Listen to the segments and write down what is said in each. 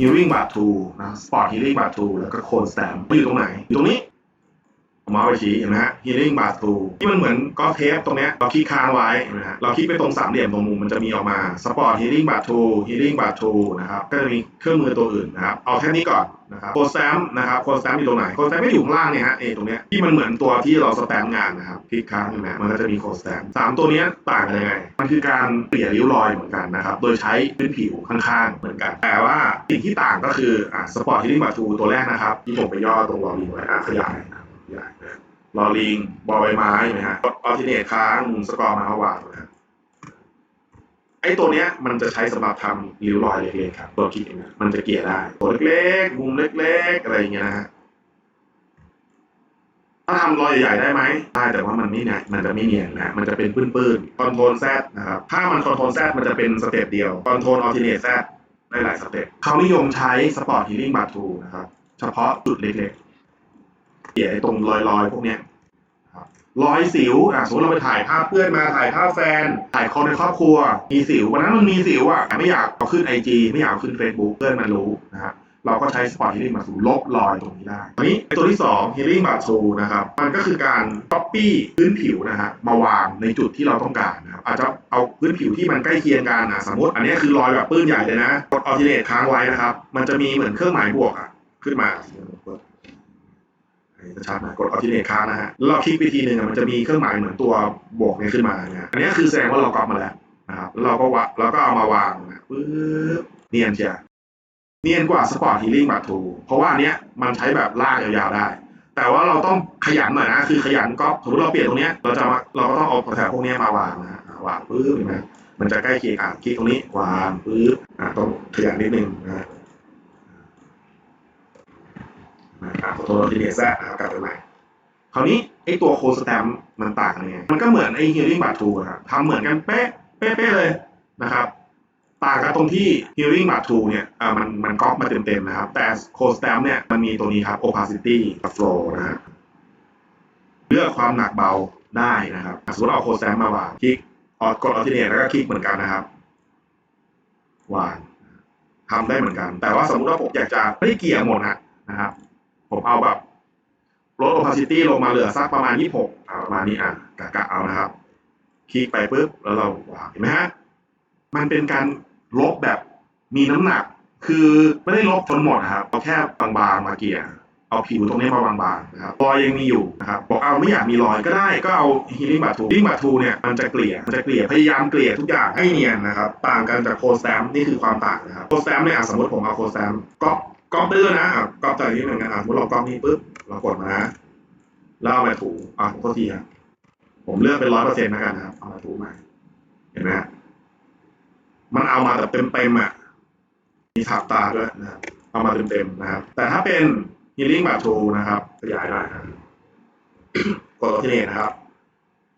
ฮิลลิ่งบาทูนะสปอร์ตฮิลลิ่งบาทูแล้วก็โคนสแตมอยู่ตรงไหน อยู่ตรงนี้ มอาไปชี้เห็นไหมฮะฮิลลิ่งบาทูที่มันเหมือนกอล์ฟเทปตรงเนี้ยเราคลิกค้างไว้เห็นไหมฮะเราคลิกไปตรงสามเหลี่ยมตรงมุมมันจะมีออกมาสปอร์ตฮิลลิ่งบาทูฮิลลิ่งบาทูนะครับก็จะมีเครื่องมือตัวอื่นนะครับเอาแค่นี้ก่อนนะครับโคสแตมนะครับโคสแตมอยู่ตรงไหนโคสแตมไม่อยู่ข้างล่างเนี่ยฮะเอตรงเนี้ยที่มันเหมือนตัวที่เราสแตมงานนะครับคลิกค้างเห็นไหมมันก็จะมีโคสแตมสามตัวเนี้ยต่างกันยังไง มันคือการเปลี่ยนริ้วรอยเหมือนกันนะครับโดยใช้พื้นผิวข้างๆ เหมือนกัน แต่ว่าสิ่งที่ต่างก็คืออ่าสปอร์ตฮิลลิ่งบาทูตัวแรกนะครับที่ผมไปย่อตรงลอลิงไว้ขยาย นะครับขยายนะลอลิง บอใบไม้ไหมฮะกดออทิเนตค้างมุนสกอร์มาเอาวางนะไอตัวเนี้ยมันจะใช้สำหรับทำริ้วรอยเล็กๆครับ ตัวคิดเองนะมันจะเกลี่ยได้ ตัวเล็กๆ มุมเล็กๆ อะไรอย่างเงี้ยนะฮะถ้าทำรอยใหญ่ๆได้ไหมได้แต่ว่ามันไม่เนียนมันจะไม่เนียนนะมันจะเป็นปื้นๆคอนโทรลแซดนะครับถ้ามันคอนโทรลแซดมันจะเป็นสเต็ปเดียวคอนโทรลออ t ิเนตแซดได้หลายสเต็ปเขานิยมใช้สปอร์ตฮีลิ่งบาทูนะครับเฉพาะจุดเล็กๆ เกี่ยตรงรอยๆพวกเนี้ยรอยสิวอะสมมติเราไปถ่ายภาพเพื่อนมาถ่ายภาพแฟน ถ่ายคนในครอบครัว มีสิววันนั้นมันมีสิวอะไม่อยากเอาขึ้นไอจีไม่อยากเอาขึ้น Facebook เพื่อนมันรู้นะครับเราก็ใช้สปอร์ตฮีลิ่งบาทูลบรอยตรงนี้ได้อันนี้ตัวที่2 Healing บาทูนะครับ มันก็คือการ copy พื้นผิวนะฮะมาวางในจุดที่เราต้องการนะครับ อาจจะเอาพื้นผิวที่มันใกล้เคียงกันอะสมมติ อันนี้คือรอยแบบปื้นใหญ่เลยนะ กด alternate ค้างไว้นะครับ มันจะมีเหมือนเครื่องหมายบวกอะขึ้นมา ให้ชัดๆนะกด alternate ค้างนะฮะแล้วเราคลิกไปทีหนึ่งมันจะมีเครื่องหมายเหมือนตัวบวกเนี่ยขึ้นมานะฮะอันนี้คือแสดงว่าเราก๊อปมาแล้วนะครับเราก็วะเราก็เอามาวางนะปึ๊บเนียนเชียเนียนกว่าสปอร์ตฮีลิ่งบัตทูเพราะว่าอันเนี้ยมันใช้แบบลากยาวๆได้ แต่ว่าเราต้องขยันหน่อยนะคือขยันก็สมมติเราเปลี่ยนตรงเนี้ยเราจะมาเราก็ต้องเอาแถวพวกเนี้ยมาวางนะวางปึ๊บเห็นไหมมันจะใกล้เคียงอะคลิกตรงนี้วางปึ๊บอะต้องขยันนิดนึงนะ ฮะอะขอโทษที่เนียแซ่นะครับกลับไปใหม่คราวนี้ไอ้ตัวโคสแตมมันต่างกันยังไงมันก็เหมือนไอ้ฮีลิ่งบัตทูครับทำเหมือนกันเป๊ะเป๊ะเลยนะครับต่างกันตรงที่ Healing b a t 2เนี่ยอ่ามันมันก๊อปมาเต็มๆนะครับ แต่ Code Stamp เนี่ยมันมีตัวนี้ครับ Opacity กับ Flow นะฮะเลือกความหนักเบาได้นะครับสมมติเอา Code Stamp มาวางคลิกออดกด Alternate แล้วก็คลิกเหมือนกันนะครับวางทำได้เหมือนกัน แต่ว่าสมมติว่าผมอยากจะไม่เกี่ยหมดนะนะครับ ผมเอาแบบลด opacity ลงมาเหลือสักประมาณ 26อ่าประมาณนี้อะกะกะเอานะครับ คลิกไปปุ๊บ แล้วเราวางเห็นไหมฮะ มันเป็นการลบแบบมีน้ำหนัก คือไม่ได้ลบจนหมดนะครับ เอาแค่บางๆมาเกลี่ยเอาผิวตรงนี้มาบางๆนะครับ รอยยังมีอยู่นะครับ บอกเอาไม่อยากมีรอยก็ได้ ก็เอา healing b a t 2 healing b a t 2เนี่ย มันจะเกลี่ย มันจะเกลี่ย พยายามเกลี่ยทุกอย่างให้เนียนนะครับ ต่างกันจากโคสแตมนี่คือความต่างนะครับ โคสแตมเนี่ยอะสมมติผมเอาโคสแตมก๊อป ก๊อปด้ด้วยนะอะก๊อปจากนี้เหมือนกันอะสมมติเราก๊อปนี้ปุ๊บเรากดมานะแล้วเอามาถูอะขอโทษทีครับผมเลือกเป็นร้อยเปอร์เซ็นต์แล้วกันนะครับเอามาถูมาเห็นไหมฮะมันเอามาแบบเต็มๆอะมีถาบตาด้วยนะครับเอามาเต็มๆนะครับ แต่ถ้าเป็น healing b a t 2นะครับขยายได้ครับกดที่นี่นะครับ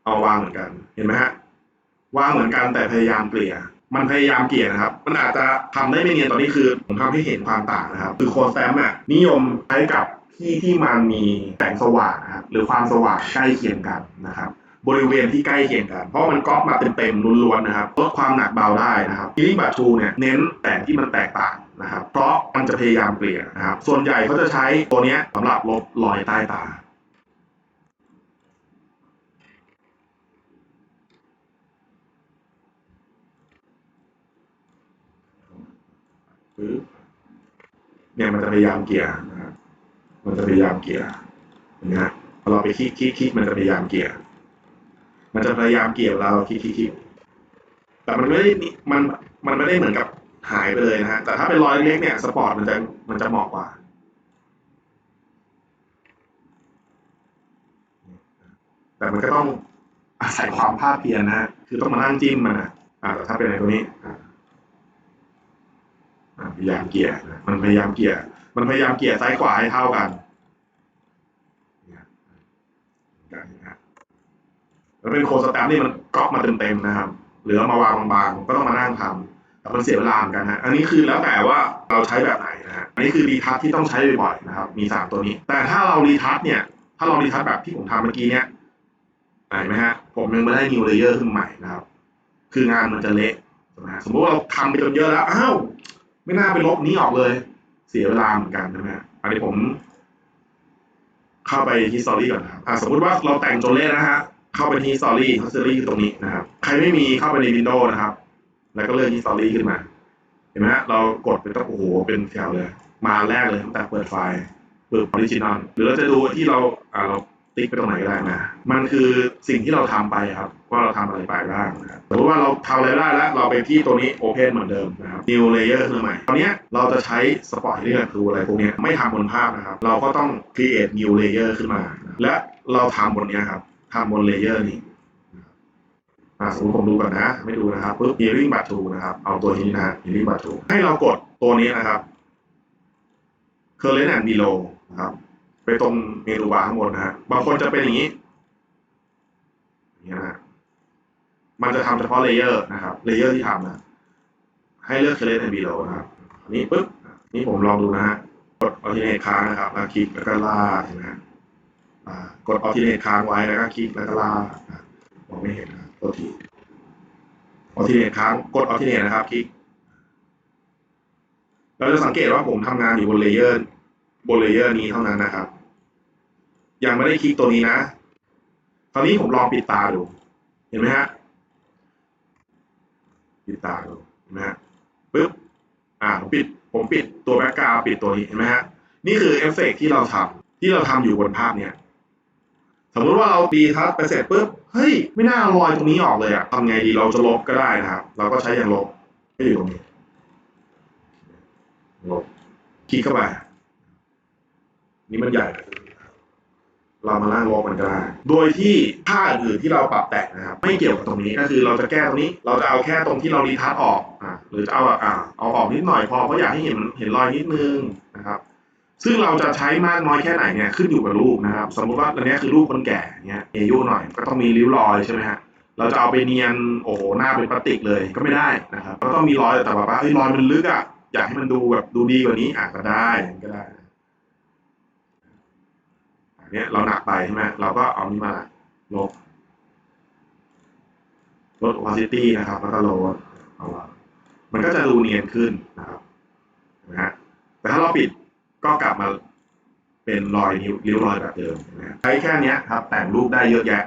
เอาวางเหมือนกัน เห็นไหมฮะวางเหมือนกันแต่พยายามเกลี่ย มันพยายามเกลี่ยนะครับ มันอาจจะทำได้ไม่เนียนตอนนี้คือผมทำให้เห็นความต่างนะครับ คือโคแซมอะนิยมใช้กับที่ที่มันมีแสงสว่างนะครับหรือความสว่างใกล้เคียงกันนะครับบริเวณที่ใกล้เคียงกัน เพราะมันก๊อปมาเต็มๆล้วนๆนะครับลดความหนักเบาได้นะครับ Healing b a t 2เนี่ยเน้นแต่งที่มันแตกต่างนะครับ เพราะมันจะพยายามเกลี่ยนะครับ ส่วนใหญ่เขาจะใช้ตัวนี้สำหรับลบรอยใต้ตา ปึ๊บเนี่ยมันจะพยายามเกลี่ยนะครับมันจะพยายามเกี่ยเห็นไหมฮะพอเราไปคลิกคลิกคลิกมันจะพยายามเกลี่ยมันจะพยายามเกี่ยเราคลิกคลิกคลิกแต่มันไม่ได้มันมันไม่ได้เหมือนกับหายไปเลยนะฮะแต่ถ้าเป็นรอยเล็กเนี่ยสปอร์ตมันจะมันจะเหมาะกว่าแต่มันก็ต้องอาศัยความภาคเพียรนะฮะคือต้องมานั่งจิ้มมันนะอ่าแต่ถ้าเป็นอะไรตัวนี้ พยายามเกลี่ยนะมันพยายามเกลี่ยมันพยายามเกลี่ยซ้ายขวาให้เท่ากันเนี่ยกันนะฮะแล้วเป็นโคสแตมป์นี่มันก๊อปมาเต็มๆนะครับ หรือเอามาวางบางๆก็ต้องมานั่งทำแต่มันเสียเวลาเหมือนกันฮะอันนี้คือแล้วแต่ว่าเราใช้แบบไหนนะฮะอันนี้คือรีทัชที่ต้องใช้บ่อยๆนะครับ มีสามตัวนี้ แต่ถ้าเรารีทัชเนี่ย ถ้าเรารีทัชแบบที่ผมทำเมื่อกี้เนี่ยเห็นไหมฮะผมยังไม่ได้นิวเลเยอร์ขึ้นใหม่นะครับ คืองานมันจะเละนะฮะสมมติว่าเราทำไปจนเยอะแล้วอ้าว ไม่น่าไปลบนี้ออกเลย เสียเวลาเหมือนกันใช่ไหมฮะอันนี้ผม เข้าไปที่ story ก่อนนะครับสมมติว่าเราแต่งจนเละนะฮะเข้าไปที่ story story คือตรงนี้นะครับ ใครไม่มีเข้าไปใน Windows นะครับ แล้วก็เลื่อนที่ story ขึ้นมา เห็นไหมฮะเรากดไปต้งโอ้โหเป็นแถวเลย มาแรกเลยตั้งแต่เปิดไฟล์เปิดออริจินอลหรือเราจะดูที่เราอ่าเรา ติ๊กไปตรงไหนก็ได้นะ มันคือสิ่งที่เราทำไปครับ ว่าเราทำอะไรไปบ้างนะครับสมมติว่าเราทำอะไรได้แล้ว เราไปที่ตัวนี้ Open เหมือนเดิมนะครับ New Layer ขึ้นมาใหม่ ตอนนี้เราจะใช้ Spot Layer คืออะไรพวกนี้ไม่ทำบนภาพนะครับ เราก็ต้อง create new layer ขึ้นมา และเราทำบนนี้ครับทำบน layer นี้อ่าสมมติผมดูก่อนนะ ไม่ดูนะครับปุ๊บ Hearing Bar 2นะครับ เอาตัวนี้นะฮะ Hearing Bar 2ให้เรากดตัวนี้นะครับ Current and Below นะครับ ไปตรงเมนูบาร์ข้างบนนะฮะบางคนจะเป็นอย่างนี้อย่างนี้นะมันจะทำเฉพาะเลเยอร์นะครับเลเยอร์ที่ทำนะให้เลือก Current and Below นะครับอันนี้ปุ๊บนี่ผมลองดูนะฮะกด alternate ค้างนะครับแล้วคลิกแล้วก็ลากเห็นไหมฮะอ่ากด alternate ค้างไว้แล้วก็คลิกแล้วก็ลากอะมองไม่เห็นนะตัวที alternate ค้างกด alternate นะครับคลิกเราจะสังเกตว่าผมทำงานอยู่บนเลเยอร์บนเลเยอร์นี้เท่านั้นนะครับ ยังไม่ได้คลิกตัวนี้นะคราวนี้ผมลองปิดตาดู เห็นไหมฮะ ปิดตาดู เห็นไหมฮะปึ๊บ อ่า ผมปิด ผมปิดตัวแบ็กกราวปิดตัวนี้ เห็นไหมฮะ นี่คือเอฟเฟกต์ที่เราทำที่เราทำอยู่บนภาพเนี่ย สมมุติว่าเราตีทัชไปเสร็จปุ๊บ เฮ้ย ไม่น่าเอยตรงนี้ออกเลยอะทำไงดี เราจะลบก็ได้นะครับ เราก็ใช้อย่างลบให้อยู่ตรงนี้ ลบ คลิกเข้าไป นี่มันใหญ่ เรามาล่างลบมันก็ได้ โดยที่ค่าอื่นที่เราปรับแต่งนะครับ ไม่เกี่ยวกับตรงนี้ก็คือเราจะแก้ตรงนี้ เราจะเอาแค่ตรงที่เรารีทัชออกอ่าหรือจะเอาแบบอ่าเอาออกนิดหน่อยพอเพราะอยากให้เห็นเห็นรอยนิดนึงนะครับ ซึ่งเราจะใช้มากน้อยแค่ไหนเนี่ยขึ้นอยู่กับรูปนะครับ สมมติว่าอันนี้คือรูปคนแก่เนี่ยอายุหน่อยก็ต้องมีริ้วรอยใช่ไหมฮะเราจะเอาไปเนียนโอ้โหหน้าเป็นพลาสติกเลยก็ไม่ได้นะครับก็ต้องมีรอยแต่แบบว่าเฮ้ยรอยมันลึกอะอยากให้มันดูแบบดูดีกว่านี้อะก็ได้ก็ได้ อันเนี้ยเราหนักไปใช่ไหมเราก็เอานี้มาลบลด opacity นะครับ แล้วก็ลดเอามันก็จะดูเนียนขึ้นนะครับนะฮะแต่ถ้าเราปิดก็กลับมาเป็นรอยนิ้วริ้วรอยแบบเดิมนะฮะใช้แค่นี้ครับแต่งรูปได้เยอะแยะ